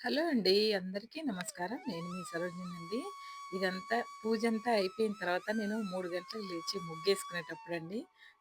Hello అండి. అందరికీ నమస్కారం. నేను మీ అండి ఇదంతా పూజ అంతా అయిపోయిన తర్వాత నేను మూడు గంటలకు లేచి ముగ్గేసుకునేటప్పుడు అండి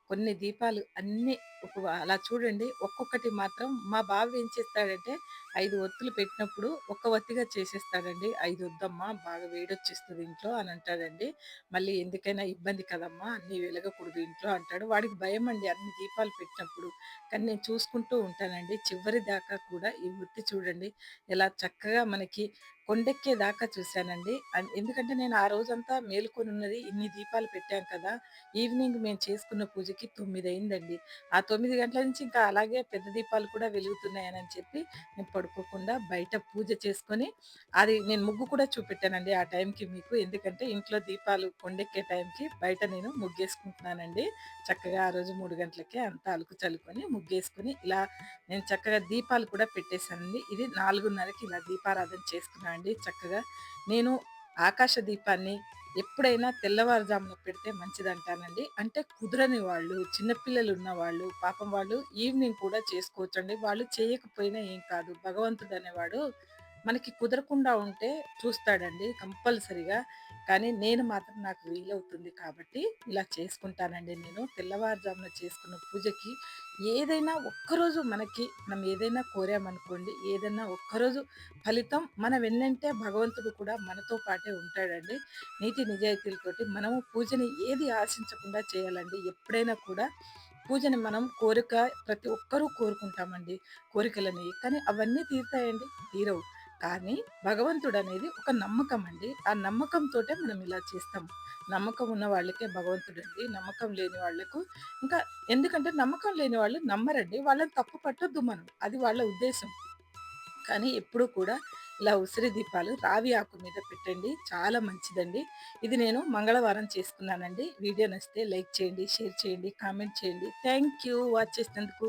కొన్ని దీపాలు అన్నీ ఒక అలా చూడండి ఒక్కొక్కటి మాత్రం మా బావి ఏం చేస్తాడంటే ఐదు ఒత్తులు పెట్టినప్పుడు ఒక్క ఒత్తిగా చేసేస్తాడండి. ఐదు వద్దమ్మా బాగా వేడొచ్చేస్తుంది ఇంట్లో" అని అంటాడండి. మళ్ళీ "ఎందుకైనా ఇబ్బంది కదమ్మా! అన్నీ వెలగకూడదు ఇంట్లో" అంటాడు. వాడికి భయమండి అన్ని దీపాలు పెట్టినప్పుడు. కానీ నేను చూసుకుంటూ ఉంటానండి. చివరి దాకా కూడా ఈ వృత్తి చూడండి ఎలా చక్కగా మనకి కొండెక్కేదాకా చూశానండి. అన్ ఎందుకంటే నేను ఆ రోజంతా మేలుకొనున్నది ఇన్ని దీపాలు పెట్టాం కదా! ఈవినింగ్ మేము చేసుకున్న పూజకి తొమ్మిది అయిందండి. ఆ 9 గంటల నుంచి ఇంకా అలాగే పెద్ద దీపాలు కూడా వెలుగుతున్నాయనని చెప్పి నేను పడుకోకుండా బయట పూజ చేసుకొని, అది నేను ముగ్గు కూడా చూపెట్టానండి ఆ టైంకి మీకు. ఎందుకంటే ఇంట్లో దీపాలు కొండెక్కే టైంకి బయట నేను ముగ్గేసుకుంటున్నానండి. చక్కగా ఆ రోజు 3 గంటలకే అంతా అలుకు చల్లుకొని, ముగ్గేసుకొని ఇలా నేను చక్కగా దీపాలు కూడా పెట్టేశానండి. ఇది 4:30కి ఇలా దీపారాధన చేసుకున్నా అండి చక్కగా. నేను ఆకాశ దీపాన్ని ఎప్పుడైనా తెల్లవారుజామున పెడితే మంచిదంటానండి. అంటే కుదరని వాళ్ళు, చిన్నపిల్లలు ఉన్న వాళ్ళు, పాపం వాళ్ళు ఈవినింగ్ కూడా చేసుకోవచ్చండి. వాళ్ళు చేయకపోయినా ఏం కాదు. భగవంతుడనేవాడు మనకి కుదరకుండా ఉంటే చూస్తాడండి కంపల్సరిగా కానీ నేను మాత్రం నాకు వీలవుతుంది కాబట్టి ఇలా చేసుకుంటానండి నేను. తెల్లవారుజామున చేసుకున్న పూజకి ఏదైనా ఒక్కరోజు మనకి మనం ఏదైనా కోరామనుకోండి, ఏదైనా ఒక్కరోజు ఫలితం మన వెన్నంటే భగవంతుడు కూడా మనతో పాటే ఉంటాడండి. నీతి నిజాయితీలతోటి మనము పూజని ఏది ఆశించకుండా చేయాలండి. ఎప్పుడైనా కూడా పూజని మనం కోరిక ప్రతి ఒక్కరూ కోరుకుంటామండి కోరికలని. కానీ అవన్నీ తీరుతాయండి? తీరవు. కానీ భగవంతుడనేది ఒక నమ్మకం అండి. ఆ నమ్మకంతోటే మనం ఇలా చేస్తాం. నమ్మకం ఉన్న వాళ్ళకే భగవంతుడండి. నమ్మకం లేని వాళ్ళకు ఇంకా ఎందుకంటే నమ్మకం లేని వాళ్ళు నమ్మరండి. వాళ్ళని తప్పు పట్టొద్దు మనం. అది వాళ్ళ ఉద్దేశం. కానీ ఎప్పుడూ కూడా ఇలా ఉసిరి దీపాలు రావి ఆకు మీద పెట్టండి. చాలా మంచిదండి. ఇది నేను మంగళవారం చేసుకున్నానండి. వీడియో నచ్చితే లైక్ చేయండి, షేర్ చేయండి, కామెంట్ చేయండి. థ్యాంక్ యూ వాచ్ చేసినందుకు.